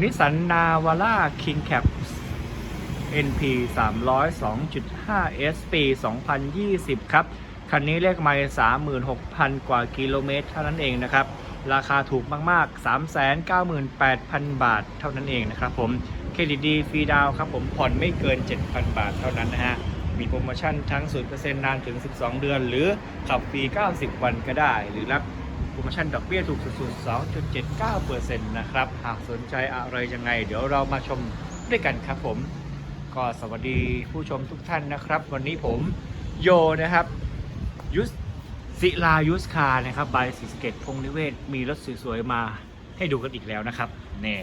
นิสสันนาวาร่าคิงแคป NP 302.5 S ปี 2020 ครับ คันนี้เลขไมล์36,000 กว่ากิโลเมตรเท่านั้นเองนะครับ ราคาถูกมาก ๆ 398,000 บาทเท่านั้นเองนะครับผม เครดิตดีฟรีดาวครับผมผ่อนไม่เกิน 7,000 บาทเท่านั้นนะฮะ มีโปรโมชั่นทั้ง 0%นานถึง 12 เดือน หรือขับฟรี 90 วันก็ได้ หรือรับ ปรโมชั่นดอกเบี้ยถูกสุดๆ 2.79%นะครับ หากสนใจอะไรยังไง เดี๋ยวเรามาชมด้วยกันครับผม ก็สวัสดีผู้ชมทุกท่านนะครับ วันนี้ผมโยนะครับยุสศิลายุสคานะครับบายสีสเกตพงนิเวศ มีรถสวยๆมาให้ดูกันอีกแล้วนะครับเน่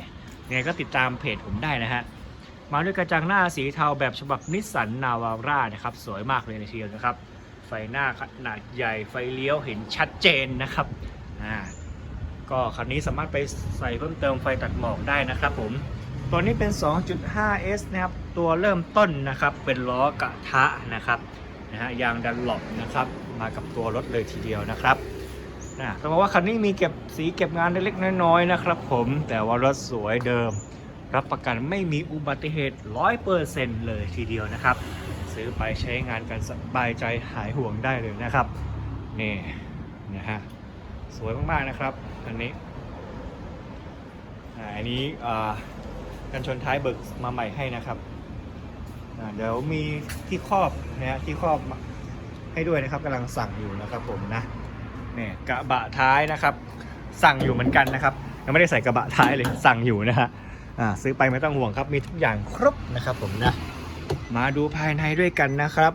ยังไงก็ติดตามเพจผมได้นะฮะ มาด้วยกระจังหน้าสีเทาแบบฉบับนิสสันนาวาร่านะครับ สวยมากเลยในทีเดียวนะครับ ไฟหน้าขนาดใหญ่ไฟเลี้ยวเห็นชัดเจนนะครับ อ่าก็คันนี้สามารถไปใส่เพิ่มเติมไฟตัดหมอกได้นะครับผมตัวนี้เป็น 2.5S นะครับตัวเริ่มต้นนะครับเป็นล้อกระทะนะครับนะฮะยางดันหลบนะครับมากับตัวรถเลยทีเดียวนะครับนะต้องบอกว่าคันนี้มีเก็บสีเก็บงานเล็กๆน้อยๆนะครับผมแต่ว่ารถสวยเดิม รับประกันไม่มีอุบัติเหตุ 100%เลยทีเดียวนะครับ ซื้อไปใช้งานกันสบายใจหายห่วงได้เลยนะครับนี่นะฮะ สวยมากๆนะครับ อันนี้อ่าอันนี้อ่ากันชนท้ายเบิกมาใหม่ให้นะครับอ่าเดี๋ยวมีที่ครอบนะฮะที่ครอบให้ด้วยนะครับกำลังสั่งอยู่นะครับผมนะเนี่ยกระบะท้ายนะครับ สั่งอยู่เหมือนกันนะครับยังไม่ได้ใส่กระบะท้ายเลยสั่งอยู่นะฮะอ่าซื้อไปไม่ต้องห่วงครับมีทุกอย่างครบนะครับผมนะ มาดูภายในด้วยกันนะครับ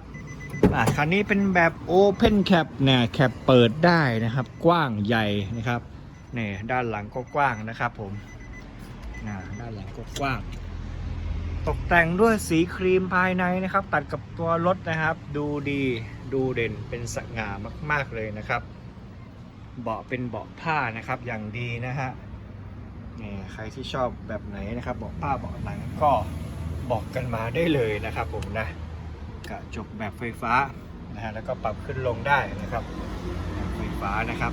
อ่าคันนี้เป็นแบบ Open Cap เนี่ยแคปเปิดได้นะครับ กว้างใหญ่นะครับเนี่ยด้านหลังก็กว้างนะครับผมอ่าด้านหลังก็กว้าง ตกแต่งด้วยสีครีมภายในนะครับ ตัดกับตัวรถนะครับ ดูดีดูเด่นเป็นสง่ามาก ๆเลยนะครับ เบาะเป็นเบาะผ้านะครับอย่างดีนะฮะนี่ใครที่ชอบแบบไหนนะครับเบาะผ้าเบาะหนังก็บอกกันมาได้เลยนะครับผมนะ กระจกแบบไฟฟ้านะฮะแล้วก็ปรับขึ้นลงได้นะครับแบบไฟฟ้านะครับ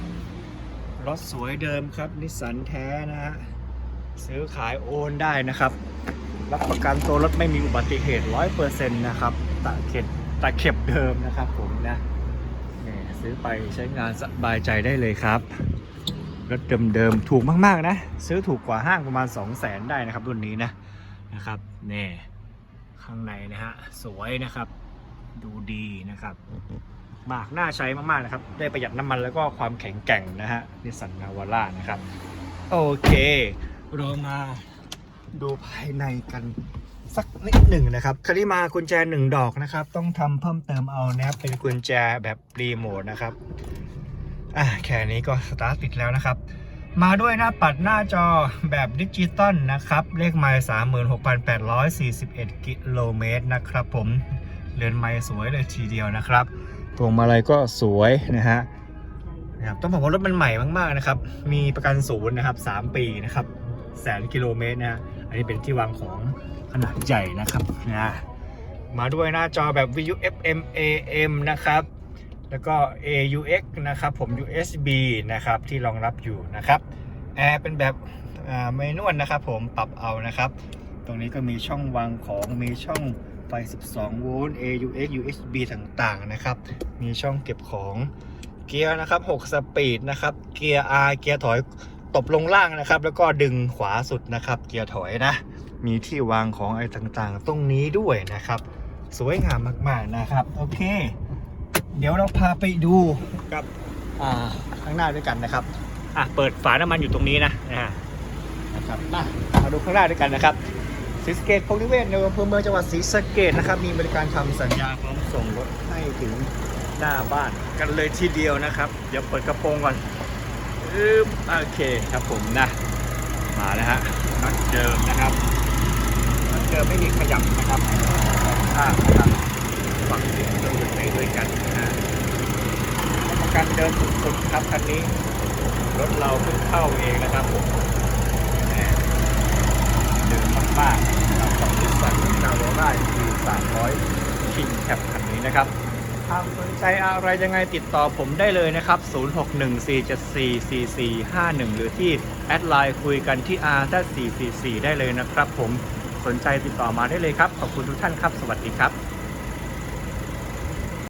รถสวยเดิมครับนิสสันแท้นะฮะซื้อขายโอนได้นะครับ รับประกันตัวรถไม่มีอุบัติเหตุ100%นะครับตะเข็บตะเข็บเดิมนะครับผมนะนี่ซื้อไปใช้งานสบายใจได้เลยครับ รถเดิมๆถูกมากๆนะ ซื้อถูกกว่าห้างประมาณ 2 0 0 0 0 0ได้นะครับรุ่นนี้นะนะครับนี่ข้างในนะฮะสวยนะครับ ดูดีนะครับมากน่าใช้มากๆนะครับ ได้ประหยัดน้ำมันแล้วก็ความแข็งแกร่งนะฮะนิสสันนาวาร่านะครับ โอเค เรามาดูภายในกันสักนิดหนึ่งนะครับคันนี้มากุญแจหนึ่งดอกนะครับ ต้องทำเพิ่มเติมเอานะครับเป็นกุญแจแบบรีโมทนะครับอะแค่นี้ก็สตาร์ทติดแล้วนะครับ มาด้วยหน้าปัดหน้าจอแบบดิจิตอลนะครับ เลขไมล์36,841 กิโลเมตรนะครับผม เรือนไมล์สวยเลยทีเดียวนะครับพวงมาลัยก็สวยนะฮะนะครับต้องบอกว่ารถมันใหม่มากๆนะครับ มีประกันศูนย์นะครับ 3 ปีนะครับแสนกิโลเมตรนะฮะอันนี้เป็นที่วางของขนาดใหญ่นะครับนะมาด้วยหน้าจอแบบ VU FM AM นะครับ แล้วก็ AUX นะครับ ผม USB นะครับ ที่รองรับอยู่นะครับแอร์เป็นแบบเมนวลนะครับ ผมปรับเอานะครับ ตรงนี้ก็มีช่องวางของมีช่อง ไฟ 12 โวลต์ AUX USB ต่างๆ นะครับ มีช่องเก็บของเกียร์นะครับ 6 สปีดนะครับ เกียร์ R เกียร์ถอยตบลงล่างนะครับ แล้วก็ดึงขวาสุดนะครับ เกียร์ถอยนะ มีที่วางของอะไรต่างๆ ตรงนี้ด้วยนะครับ สวยงามมากๆนะครับ โอเค เดี๋ยวเราพาไปดูกับอ่าข้างหน้าด้วยกันนะครับ อะ เปิดฝาน้ำมันอยู่ตรงนี้นะนะฮะนะครับมามาดูข้างหน้าด้วยกันนะครับ ศรีสะเกตพงนิเวศในอำเภอเมืองจังหวัดศรีสะเกดนะครับ มีบริการทำสัญญาพร้อมส่งรถให้ถึงหน้าบ้านกันเลยทีเดียวนะครับ เดี๋ยวเปิดกระโปรงก่อนอึ๊บโอเคครับผมนะ มาแล้วฮะนัดเดิมนะครับนัดเดิมไม่มีขยับนะครับอ่าครับฟังเสียงเครื่องยนต์ไปด้วยกันนะฮะรับประกันเดินสุดๆครับคันนี้รถเราเพิ่งเข้าเองนะครับผม มากนะครับกับนิสสันนาวาร่าปี300คิงแคปคันนี้นะครับถ้าสนใจอะไรยังไงติดต่อผมได้เลยนะครับ 0614744451 หรือที่แอดไลน์คุยกันที่ r 444ได้เลยนะครับผมสนใจติดต่อมาได้เลยครับ ขอบคุณทุกท่านครับ สวัสดีครับ